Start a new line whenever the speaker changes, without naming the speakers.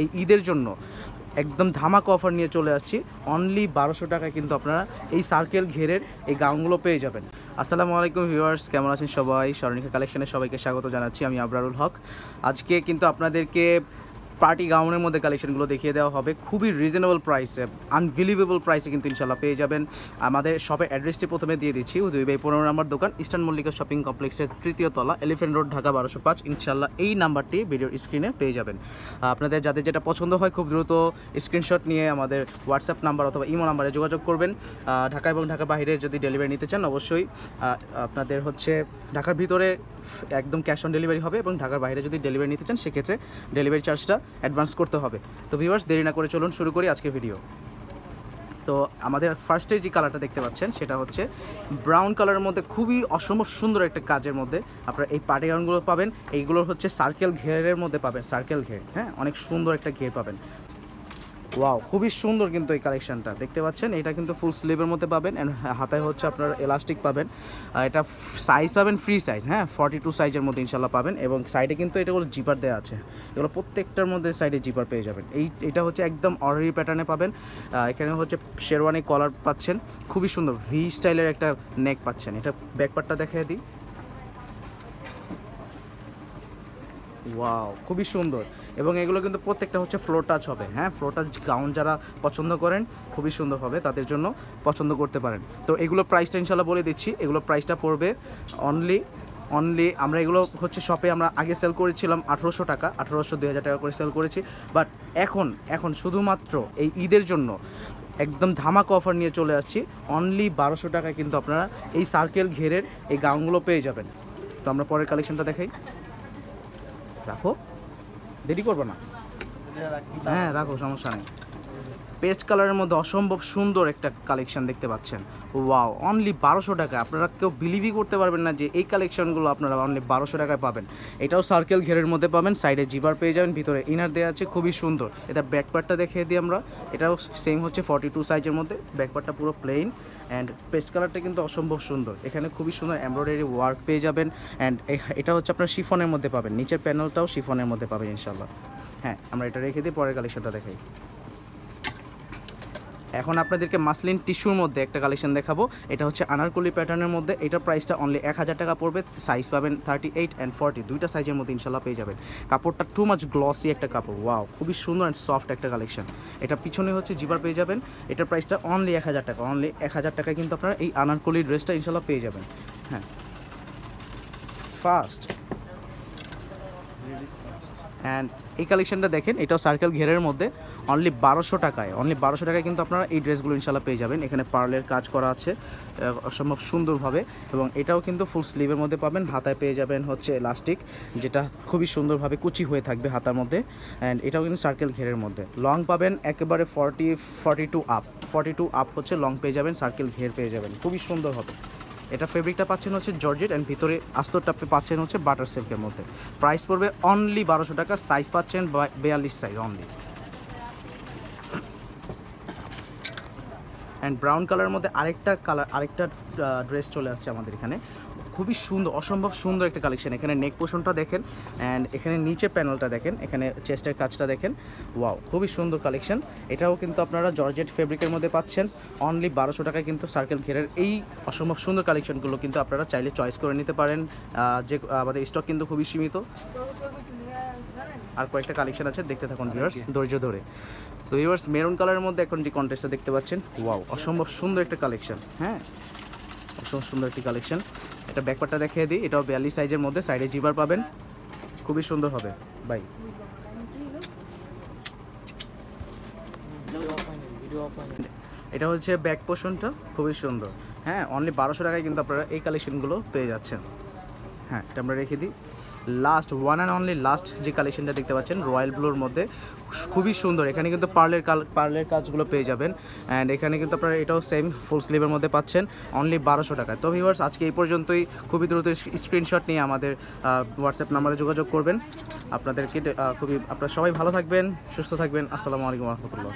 এই ঈদের জন্য একদম ধামাক অফার নিয়ে চলে আসছি। অনলি বারোশো টাকায় কিন্তু আপনারা এই সার্কেল ঘেরের এই গাউনগুলো পেয়ে যাবেন। আসসালামু আলাইকুম ভিউয়ার্স কেমন আছেন সবাই? স্বর্ণিকা কালেকশনে সবাইকে স্বাগত জানাচ্ছি, আমি আবরারুল হক। আজকে কিন্তু আপনাদেরকে পার্টি গাউনের মধ্যে কালেকশনগুলো দেখিয়ে দেওয়া হবে। খুবই রিজনেবল প্রাইসে আনবিলিভেবল প্রাইসে কিন্তু ইনশাল্লাহ পেয়ে যাবেন। আমাদের শপের অ্যাড্রেসটি প্রথমে দিয়ে দিচ্ছি। দুই বাই পনেরো নম্বর দোকান ইস্টার্ন মল্লিকা শপিং কমপ্লেক্সের তৃতীয় তলা এলিফেন্ট রোড ঢাকা বারোশো পাঁচ। ইনশাল্লাহ এই নাম্বারটি ভিডিওর স্ক্রিনে পেয়ে যাবেন। আপনাদের যাদের যেটা পছন্দ হয় খুব দ্রুত স্ক্রিনশট নিয়ে আমাদের হোয়াটসঅ্যাপ নাম্বার অথবা ইমো নাম্বারে যোগাযোগ করবেন। ঢাকা এবং ঢাকা বাইরে যদি ডেলিভারি নিতে চান অবশ্যই আপনাদের হচ্ছে ঢাকার ভিতরে একদম ক্যাশ অন ডেলিভারি হবে এবং ঢাকার বাইরে যদি ডেলিভারি নিতে চান, সেক্ষেত্রে ডেলিভারি চার্জটা অ্যাডভান্স করতে হবে। তো ভিউয়ার্স দেরি না করে চলুন শুরু করি আজকে ভিডিও তো আমাদের ফার্স্টে যে কালারটা দেখতে পাচ্ছেন, সেটা হচ্ছে ব্রাউন কালারের মধ্যে খুবই অসম্ভব সুন্দর একটা কাজের মধ্যে আপনারা এই পার্টি গাউনগুলো পাবেন। এইগুলোর হচ্ছে সার্কেল ঘেরের মধ্যে পাবেন সার্কেল ঘের হ্যাঁ? অনেক সুন্দর একটা ঘের পাবেন। ওয়াও খুবই সুন্দর কিন্তু এই কালেকশনটা দেখতে পাচ্ছেন, এটা কিন্তু ফুল স্লিভের মধ্যে পাবেন অ্যান্ড হাতায় হচ্ছে আপনার এলাস্টিক পাবেন। এটা সাইজ পাবেন ফ্রি সাইজ হ্যাঁ ফর্টি টু সাইজের মধ্যে ইনশাল্লাহ পাবেন এবং সাইডে কিন্তু এটা হলো জিপার দেওয়া আছে। এগুলো প্রত্যেকটার মধ্যে সাইডে জিপার পেয়ে যাবেন। এই, এটা হচ্ছে একদম অর্ডারি প্যাটার্নে পাবেন। এখানে হচ্ছে শেরওয়ানি কলার পাচ্ছেন। খুবই সুন্দর ভি স্টাইলের একটা নেক পাচ্ছেন। এটা ব্যাকপার্টটা দেখিয়ে দিই। ওয়াও খুবই সুন্দর। এবং এগুলো কিন্তু প্রত্যেকটা হচ্ছে ফ্লো টাচ হবে। হ্যাঁ ফ্লোর টাচ গাউন যারা পছন্দ করেন, খুবই সুন্দর হবে তাদের জন্য পছন্দ করতে পারেন। তো এগুলো প্রাইসটা ইনশাল্লাহ বলে দিচ্ছি। এগুলো প্রাইসটা পড়বে অনলি অনলি আমরা এগুলো হচ্ছে শপে আমরা আগে সেল করেছিলাম আঠেরোশো টাকা, আঠেরোশো দুই টাকা করে সেল করেছি। বাট এখন এখন শুধুমাত্র এই ঈদের জন্য একদম ধামাকা অফার নিয়ে চলে আসছি। অনলি বারোশো টাকায় কিন্তু আপনারা এই সার্কেল ঘেরের এই গাউনগুলো পেয়ে যাবেন। তো আমরা পরের কালেকশনটা দেখাই। রাখো। দেরি করব না। হ্যাঁ রাখো সমস্যা নেই। পেস্ট কালারের মধ্যে অসম্ভব সুন্দর একটা কালেকশন দেখতে পাচ্ছেন। ওয়াও অনলি বারোশো টাকা। আপনারা কেউ বিলিভই করতে পারবেন না যে এই কালেকশনগুলো আপনারা অনলি বারোশো টাকায় পাবেন। এটাও সার্কেল ঘেরের মধ্যে পাবেন সাইডে জিবার পেয়ে যাবেন, ভিতরে ইনার দেওয়া আছে, খুবই সুন্দর। এটা ব্যাকপার্টটা দেখিয়ে দিই আমরা। এটাও সেম হচ্ছে ফর্টি টু সাইজের মধ্যে ব্যাকপার্টটা পুরো প্লেন অ্যান্ড পেস্ট কালারটা কিন্তু অসম্ভব সুন্দর। এখানে খুবই সুন্দর এমব্রয়ডারি ওয়ার্ক পেয়ে যাবেন অ্যান্ড এটা হচ্ছে আপনার শিফনের মধ্যে পাবেন। নিচের প্যানেলটাও শিফনের মধ্যে পাবেন ইনশাল্লাহ হ্যাঁ আমরা এটা রেখে দিই, পরের কালেকশনটা দেখাই। এখন আপনাদেরকে মাসলিন টিস্যুর মধ্যে একটা কালেকশন দেখাবো। এটা হচ্ছে আনারকলি প্যাটার্নের মধ্যে। এটার প্রাইসটা অনলি এক হাজার টাকা পড়বে। সাইজ পাবেন থার্টি এইট অ্যান্ড ফর্টি দুইটা সাইজের মধ্যে ইনশাল্লাহ পেয়ে যাবেন। কাপড়টা টু মাচ গ্লসি একটা কাপড়। ওয়াও খুবই সুন্দর অ্যান্ড সফট একটা কালেকশন। এটা পিছনে হচ্ছে জিবার পেয়ে যাবেন। এটার প্রাইসটা অনলি এক হাজার টাকা। অনলি এক হাজার টাকায় কিন্তু আপনারা এই আনারকলি ড্রেসটা ইনশাল্লাহ পেয়ে যাবেন। হ্যাঁ। ফার্স্ট অ্যান্ড এই কালেকশনটা দেখেন, এটাও সার্কেল ঘেরের মধ্যে অনলি বারোশো টাকায় অনলি বারোশো টাকায় কিন্তু আপনারা এই ড্রেসগুলো ইনশাল্লাহ পেয়ে যাবেন। এখানে পার্লের কাজ করা আছে অসম্ভব সুন্দরভাবে, এবং এটাও কিন্তু ফুল স্লিভের মধ্যে পাবেন। হাতায় পেয়ে যাবেন হচ্ছে এলাস্টিক যেটা খুবই সুন্দরভাবে কুচি হয়ে থাকবে হাতার মধ্যে অ্যান্ড এটাও কিন্তু সার্কেল ঘেরের মধ্যে। লং পাবেন একেবারে forty forty two up forty two up হচ্ছে লং পেয়ে যাবেন সার্কেল ঘের পেয়ে যাবেন। খুবই সুন্দর হবে। এটা ফেব্রিকটা পাচ্ছেন হচ্ছে জর্জেট অ্যান্ড ভিতরে আস্তরটা পাচ্ছেন হচ্ছে বাটার সিল্কের মধ্যে। প্রাইস পড়বে অনলি বারোশো টাকা সাইজ পাচ্ছেন বিয়াল্লিশ সাইজ অনলি অ্যান্ড ব্রাউন কালারের মধ্যে আরেকটা কালার আরেকটা ড্রেস চলে আসছে আমাদের এখানে। খুবই সুন্দর অসম্ভব সুন্দর একটা কালেকশন এখানে নেক পোষণটা দেখেন অ্যান্ড এখানে নিচে প্যানেলটা দেখেন এখানে চেস্টের কাজটা দেখেন। ওয়াও খুবই সুন্দর কালেকশন এটাও কিন্তু আপনারা জর্জেট ফেব্রিকের মধ্যে পাচ্ছেন। অনলি বারোশো টাকায় কিন্তু সার্কেল ঘেরের এই অসম্ভব সুন্দর কালেকশনগুলো কিন্তু আপনারা চাইলে চয়েস করে নিতে পারেন। যে আমাদের স্টক কিন্তু খুবই সীমিত। আর কয়েকটা কালেকশন আছে দেখতে থাকুন ভিউয়ার্স ধৈর্য ধরে। তো ভিউয়ার্স মেরুন কালারের মধ্যে এখন যে কন্টেস্টটা দেখতে পাচ্ছেন ওয়াও অসম্ভব সুন্দর একটা কালেকশন হ্যাঁ অসম্ভব সুন্দর একটি কালেকশন এটা ব্যাকপারটা দেখিয়ে দিই। এটাও বিয়াল্লিশ সাইজের মধ্যে সাইডে জিবার পাবেন। খুবই সুন্দর হবে। বাই এটা হচ্ছে ব্যাক পোর্শনটা খুবই সুন্দর। হ্যাঁ অনলি বারোশো টাকায় কিন্তু আপনারা এই কালেকশনগুলো পেয়ে যাচ্ছেন। হ্যাঁ এটা আমরা রেখে দিই। Last one and only last যে কালেকশনটা দেখতে পাচ্ছেন রয়্যাল ব্লুর মধ্যে, খুবই সুন্দর। এখানে কিন্তু পার্লের কাল পার্লের কাজগুলো পেয়ে যাবেন। অ্যান্ড এখানে কিন্তু আপনারা এটাও সেম ফুল স্লিভের মধ্যে পাচ্ছেন অনলি বারোশো টাকায়। তো ভিউয়ার্স আজকে এই পর্যন্তই। খুবই দ্রুত স্ক্রিনশট নিয়ে আমাদের হোয়াটসঅ্যাপ নাম্বারে যোগাযোগ করবেন। আপনাদেরকে খুবই আপনারা সবাই ভালো থাকবেন, সুস্থ থাকবেন। আসসালামু আলাইকুম রহমতুল্লাহ।